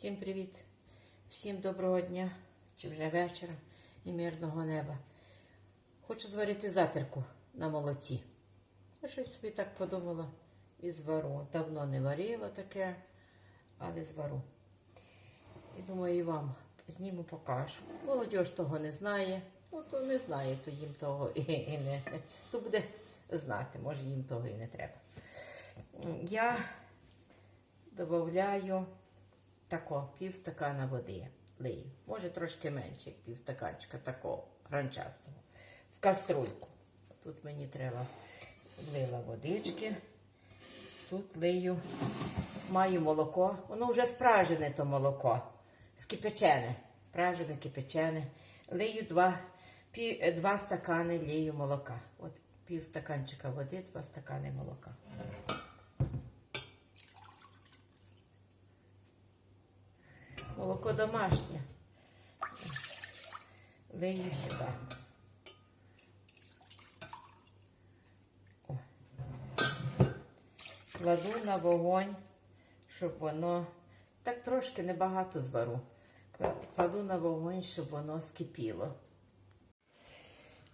Всім привіт, всім доброго дня чи вже вечора і мирного неба. Хочу зварити затирку на молоці. Я щось собі так подумала і звару. Давно не варила таке, але звару. І думаю, і вам зніму покажу. Молодь того не знає. Ну, то не знає, то їм того і, і не. То буде знати, може їм того і не треба. Я додаю тако, пів стакана води лию. Може трошки менше, як пів стаканчика такого гранчастого. В каструльку. Тут мені треба влила водички. Тут лию. Маю молоко. Воно вже спражене то молоко. Скипячене. Пражене, кипячене. Лию два, пів, два стакани лию молока. От пів стаканчика води, два стакани молока. Молоко домашнє. Лию сюди. О. Кладу на вогонь, щоб воно так трошки небагато звару. Кладу на вогонь, щоб воно скипіло.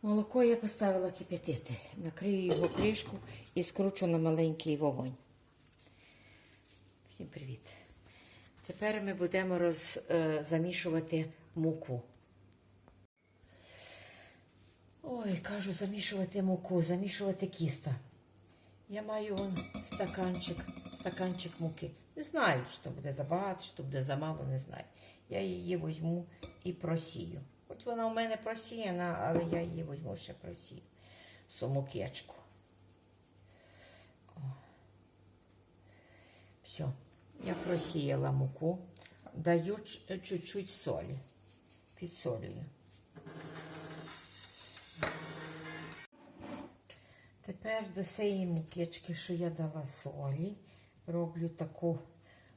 Молоко я поставила кипятити. Накрию його кришку і скручу на маленький вогонь. Всім привіт. Тепер ми будемо роз, е, замішувати муку. Ой, кажу, замішувати муку, замішувати кісто. Я маю вон стаканчик, стаканчик муки. Не знаю, що буде забагато, що буде замало, не знаю. Я її візьму і просію. Хоч вона у мене просіяна, але я її візьму ще просію. Сумукечку. Все. Я просіяла муку, даю чуть-чуть солі, підсолюю. Тепер до цієї мукички, що я дала солі, роблю таку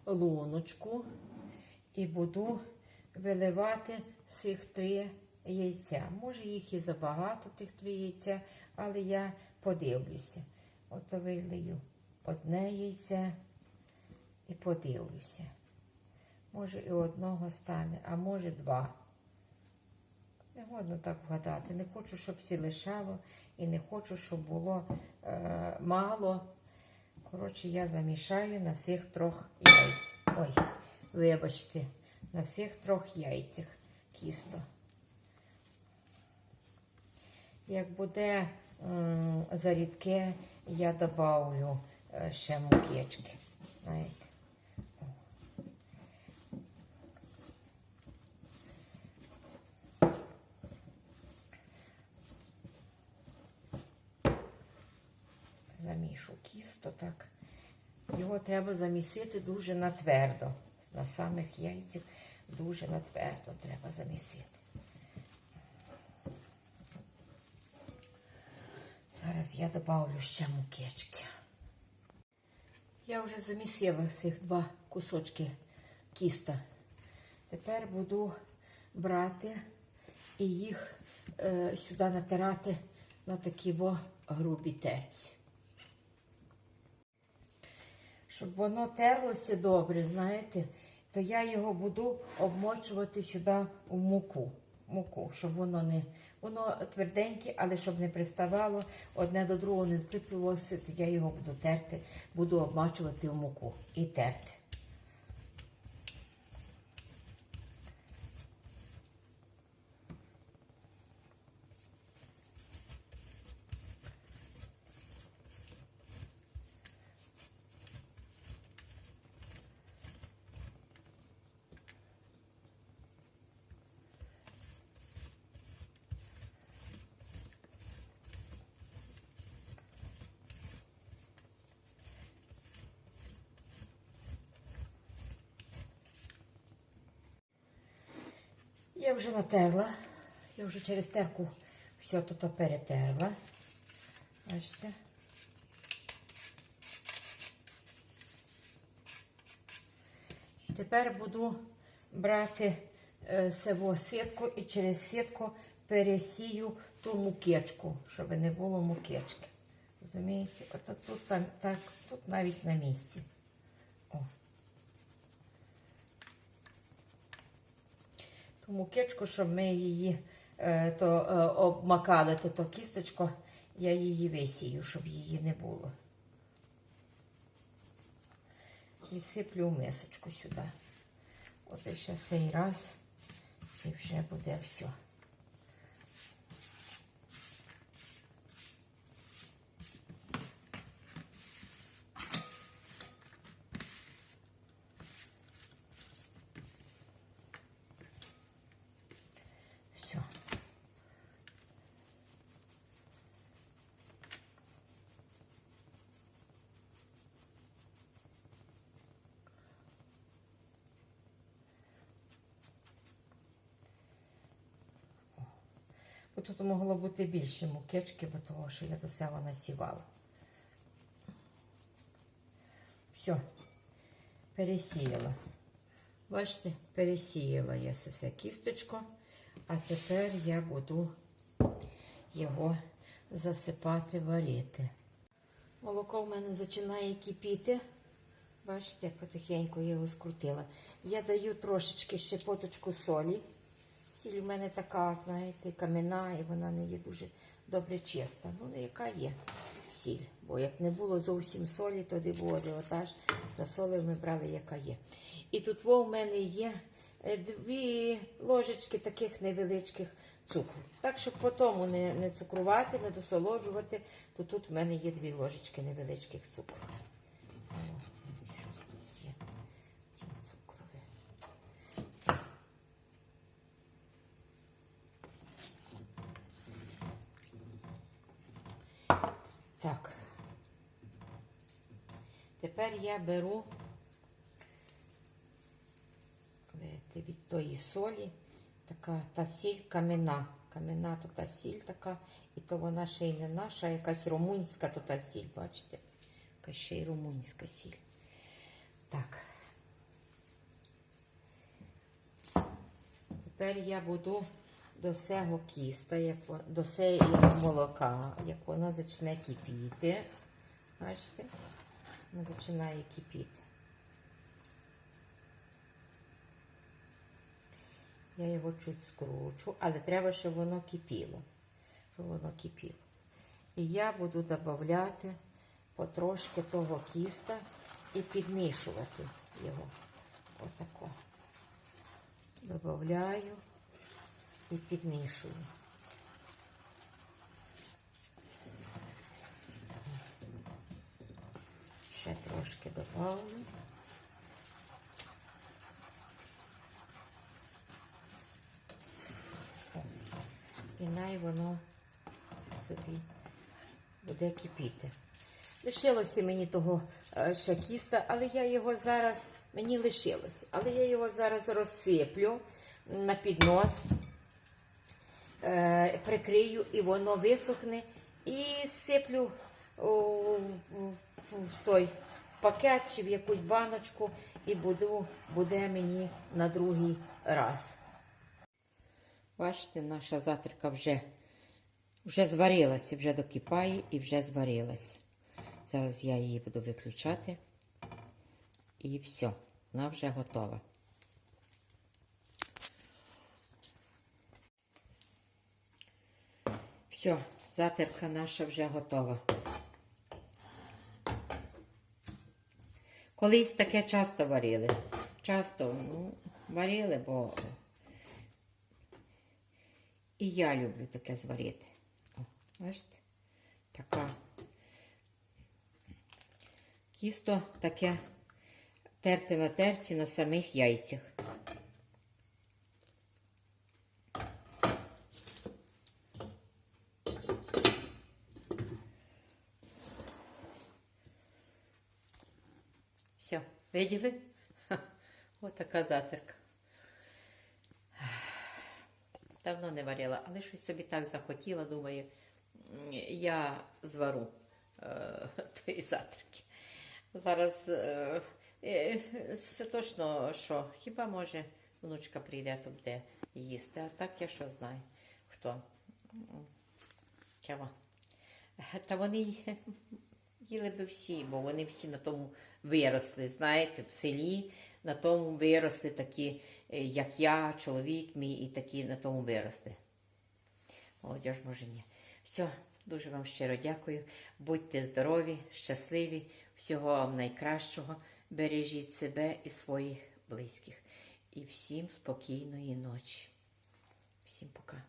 луночку і буду виливати цих три яйця. Може їх і забагато, тих три яйця, але я подивлюся. Ото вилию одне яйце і подивлюся. Може і одного стане, а може два. Не годно так вгадати. Не хочу, щоб всі лишало, і не хочу, щоб було е, мало. Коротше, я замішаю на цих трьох яйцях. Ой, вибачте, на цих трьох яйцях кісто. Як буде зарідке, я добавлю е, ще мукечки. Кісто так. Його треба замісити дуже натвердо. На самих яйцях дуже натвердо треба замісити. Зараз я добавлю ще мукечки. Я вже замісила цих два кусочки кіста. Тепер буду брати і їх е, сюди натирати на такі во грубі терці. Щоб воно терлося добре, знаєте, то я його буду обмочувати сюди у муку, муку, щоб воно не воно тверденьке, але щоб не приставало одне до другого, не зліплювалося, то я його буду терти, буду обмачувати в муку і терти. Я вже натерла. Я вже через терку все тут перетерла. Бачите? Тепер буду брати е, сево сітку і через сітку пересію ту мукечку, щоб не було мукечки. Розумієте? От тут, там, так, тут навіть на місці. Ту мукичку, щоб ми її е, то, е, обмакали, то, то кісточко, я її висію, щоб її не було. І сиплю в мисочку сюди. От ще цей раз, і вже буде. Все. Бо тут могло бути більше мукечки, бо того, що я до себе насівала. Все, пересіяла. Бачите, пересіяла я це кісточко, а тепер я буду його засипати варити. Молоко в мене починає кипіти. Бачите, потихеньку я його скрутила. Я даю трошечки щепоточку солі. Сіль у мене така, знаєте, кам'яна, і вона не є дуже добре чиста. Ну, яка є сіль. Бо як не було зовсім солі, тоді було девотаж. За солею ми брали, яка є. І тут во в мене є е, дві ложечки таких невеличких цукру. Так, щоб потім не, не цукрувати, не досолоджувати, то тут в мене є дві ложечки невеличких цукру. О, щось тут є. Цукрове. Так. Тепер я беру від тої солі, така та сіль кам'яна. Кам'яна то та сіль така, і то вона ще й не наша, а якась румунська то та сіль, бачите? Якась ще й румунська сіль. Так. Тепер я буду до цього кіста, як, до цього молока, як воно почне кипіти. Бачите? Починає кипіти. Я його чуть скручу, але треба, щоб воно кипіло. Щоб воно кипіло. І я буду додавати потрошки того кіста і підмішувати його. Отако. Добавляю і підмішую. Ще трошки добавлю. І най воно собі буде кипіти. Лишилося мені того е, ще кіста, але я його зараз, мені лишилось, але я його зараз розсиплю на піднос, е, прикрию і воно висохне. І сиплю в той пакет чи в якусь баночку і буду, буде мені на другий раз. Бачите, наша затерка вже, вже зварилася, вже докипає і вже зварилася. Зараз я її буду виключати. І все, вона вже готова. Все, затерка наша вже готова. Колись таке часто варили. Часто ну, варили, бо і я люблю таке зварити. О, бачите? Така. Кісто таке терти на терці на самих яйцях. Все, виділи? Ось така затерка. Давно не варила, але щось собі так захотіла, думаю, я звару е, тої затерки. Зараз е, е, все точно, що хіба може внучка прийде, то буде їсти, а так я що знаю, хто. М, Та вони їли би всі, бо вони всі на тому виросли. Знаєте, в селі на тому виросли такі, е, як я, чоловік мій, і такі на тому виросли. Молодіж може ні. Все, дуже вам щиро дякую. Будьте здорові, щасливі, всього вам найкращого. Бережіть себе і своїх близьких. І всім спокійної ночі. Всім пока.